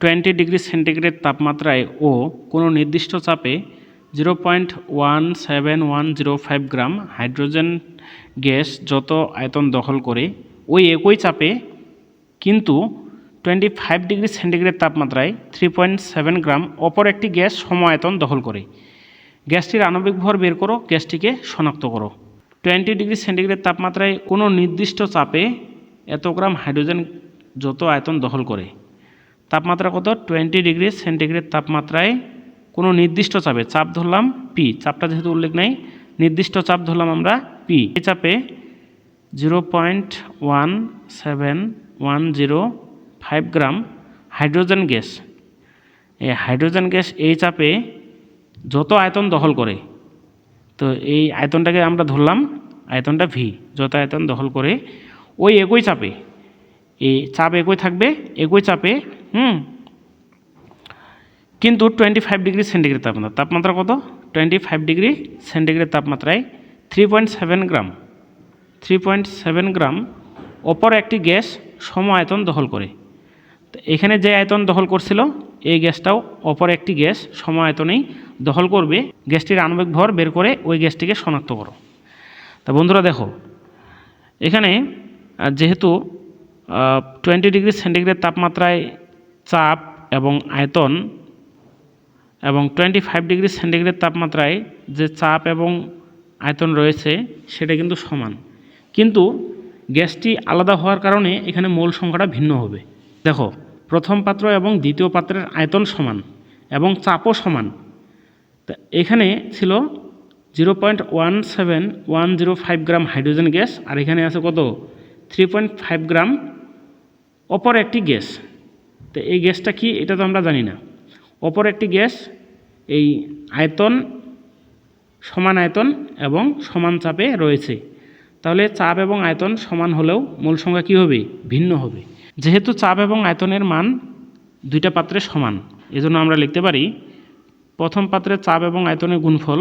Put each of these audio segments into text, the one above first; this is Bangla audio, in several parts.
টোয়েন্টি ডিগ্রি সেন্টিগ্রেড তাপমাত্রায় ও কোনো নির্দিষ্ট চাপে zero point one seven one zero five gram hydrogen gas যত আয়তন দখল করে, ওই একই চাপে কিন্তু টোয়েন্টি ফাইভ ডিগ্রি সেন্টিগ্রেড তাপমাত্রায় থ্রি পয়েন্ট সেভেন গ্রাম অপর একটি গ্যাস সম আয়তন দখল করে। গ্যাসটির আণবিক ভর বের করো, গ্যাসটিকে শনাক্ত করো। টোয়েন্টি ডিগ্রি সেন্টিগ্রেড তাপমাত্রায় কোনো নির্দিষ্ট চাপে এত গ্রাম হাইড্রোজেন যত আয়তন দখল করে। তাপমাত্রা কত? টোয়েন্টি ডিগ্রি সেন্টিগ্রেড তাপমাত্রায় কোনো নির্দিষ্ট চাপে, চাপ ধরলাম পি চাপটা যেহেতু উল্লেখ নাই, নির্দিষ্ট চাপ ধরলাম আমরা পি এই চাপে zero point one seven one zero five gram hydrogen gas এই হাইড্রোজেন গ্যাস এই চাপে যত আয়তন দখল করে, তো এই আয়তনটাকে আমরা ধরলাম আয়তনটা ভি যত আয়তন দখল করে, ওই একই চাপে এই চাপ একই থাকবে, একই চাপে, হুম? কিন্তু টোয়েন্টি ফাইভ ডিগ্রি সেন্টিগ্রেড তাপমাত্রা তাপমাত্রা কত? টোয়েন্টি ফাইভ ডিগ্রি সেন্টিগ্রেড তাপমাত্রায় three point seven gram three point seven gram অপর একটি গ্যাস সম আয়তন দখল করে। এখানে যে আয়তন দখল করছিল, এই গ্যাসটাও অপর একটি গ্যাস সম আয়তনেই দখল করবে। গ্যাসটির আণবিক ভর বের করে ওই গ্যাসটিকে শনাক্ত করো। তা বন্ধুরা দেখো, এখানে যেহেতু টোয়েন্টি ডিগ্রি সেন্টিগ্রেড তাপমাত্রায় চাপ এবং আয়তন এবং টোয়েন্টি ফাইভ ডিগ্রি সেন্টিগ্রেড তাপমাত্রায় যে চাপ এবং আয়তন রয়েছে, সেটা কিন্তু সমান। কিন্তু গ্যাসটি আলাদা হওয়ার কারণে এখানে মোল সংখ্যাটা ভিন্ন হবে। দেখো, প্রথম পাত্র এবং দ্বিতীয় পাত্রের আয়তন সমান এবং চাপও সমান। এখানে ছিল zero point one seven one zero five gram hydrogen gas আর এখানে আছে কত? থ্রি পয়েন্ট ফাইভ গ্রাম অপর একটি গ্যাস। তো এই গ্যাসটা কি? এটা তো আমরা জানি না। অপর একটি গ্যাস, এই আয়তন সমান আয়তন এবং সমান চাপে রয়েছে। তাহলে চাপ এবং আয়তন সমান হলেও মূল সংখ্যা কী হবে? ভিন্ন হবে। যেহেতু চাপ এবং আয়তনের মান দুইটা পাত্রে সমান, এজন্য আমরা লিখতে পারি, প্রথম পাত্রের চাপ এবং আয়তনের গুণফল,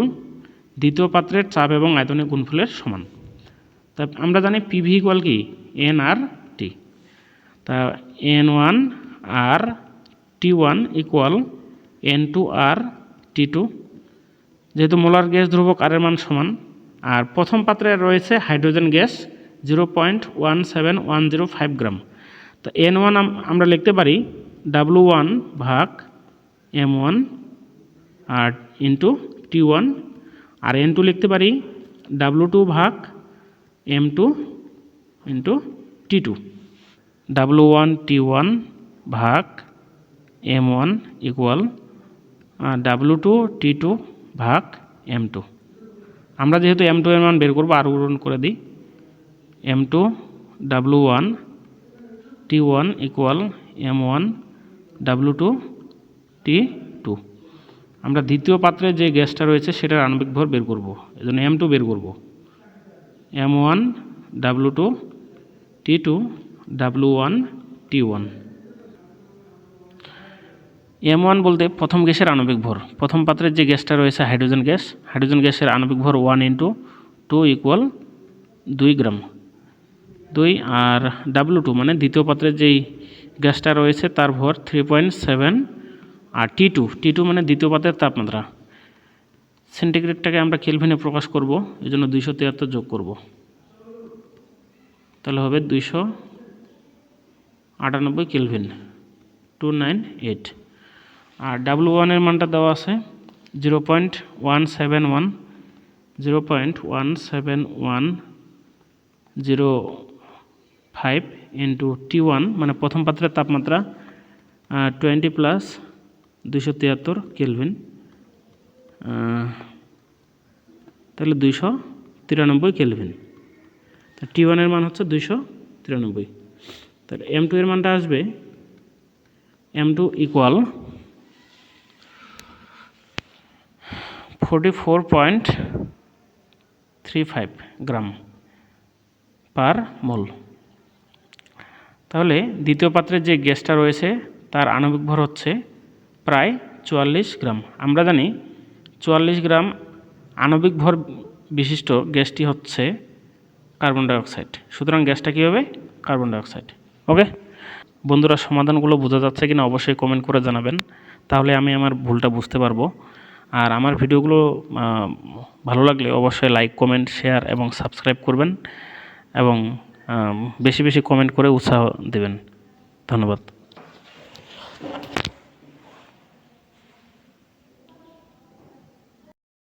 দ্বিতীয় পাত্রের চাপ এবং আয়তনের গুণফলের সমান। তা আমরা জানি পিভি ইকুয়াল কি? এন আর টি তা N one R T one equal N two R T two যেহেতু মোলার গ্যাস ধ্রুবক আরের মান সমান, আর প্রথম পাত্রে রয়েছে hydrogen gas zero point one seven one zero five gram তো এন ওয়ান আমরা লিখতে পারি ডাব্লু ওয়ান ভাগ M one R into T one আর এন টু লিখতে পারি ডাব্লু টু ভাগ M two into T two W one T one ভাগ M one equal W two T two ভাগ এম টু আমরা যেহেতু এম টু এর মান বের করব আর গ্রহণ করে দিই। M two W one T one equal M one W two T two আমরা দ্বিতীয় পাত্রে যে গ্যাসটা রয়েছে, সেটার আণবিক ভর বের করব। এজন্য এম টু বের করব। M one W two T two W one T one M one বলতে প্রথম গ্যাসের আণবিক ভর। প্রথম পাত্রের যে গ্যাসটা রয়েছে, হাইড্রোজেন গ্যাস, হাইড্রোজেন গ্যাসের আণবিক ভর ওয়ান ইন্টু টু ইকুয়াল দুই গ্রাম। দুই আর ডাব্লু টু মানে দ্বিতীয় পাত্রের যেই গ্যাসটা রয়েছে, তার ভর থ্রি পয়েন্ট সেভেন আর টি টু টি টু মানে দ্বিতীয় পাত্রের তাপমাত্রা। সেন্টিগ্রেডটাকে আমরা কেলভিনে প্রকাশ করব এই জন্য দুইশো তিয়াত্তর যোগ করব। তাহলে হবে দুইশো আটানব্বই কেলভিন, টু নাইন এইট। আর ডাব্লু ওয়ানের মানটা দেওয়া আছে zero point one seven one, zero point one seven one zero five into T one মানে প্রথম পাত্রের তাপমাত্রা টোয়েন্টি প্লাস দুশো তিয়াত্তর কেলভিন। তাহলে দুইশো তিরানব্বই কেলভিন। তা টি ওয়ানের মান হচ্ছে দুইশো তিরানব্বই। তাহলে এম টু এর মানটা আসবে M two equal forty four point three five gram per mole তাহলে দ্বিতীয় পাত্রের যে গ্যাসটা রয়েছে, তার আণবিক ভর হচ্ছে প্রায় চুয়াল্লিশ গ্রাম। আমরা জানি চুয়াল্লিশ গ্রাম আণবিক ভর বিশিষ্ট গ্যাসটি হচ্ছে কার্বন ডাইঅক্সাইড। সুতরাং গ্যাসটা কী হবে কার্বন ডাইঅক্সাইড। ওকে? বন্ধুরা, সমাধানগুলো বোঝা যাচ্ছে কিনা অবশ্যই কমেন্ট করে জানাবেন। তাহলে আমি আমার ভুলটা বুঝতে পারব। আর আমার ভিডিওগুলো ভালো লাগলে অবশ্যই লাইক কমেন্ট শেয়ার এবং সাবস্ক্রাইব করবেন এবং বেশি বেশি কমেন্ট করে উৎসাহ দেবেন। ধন্যবাদ।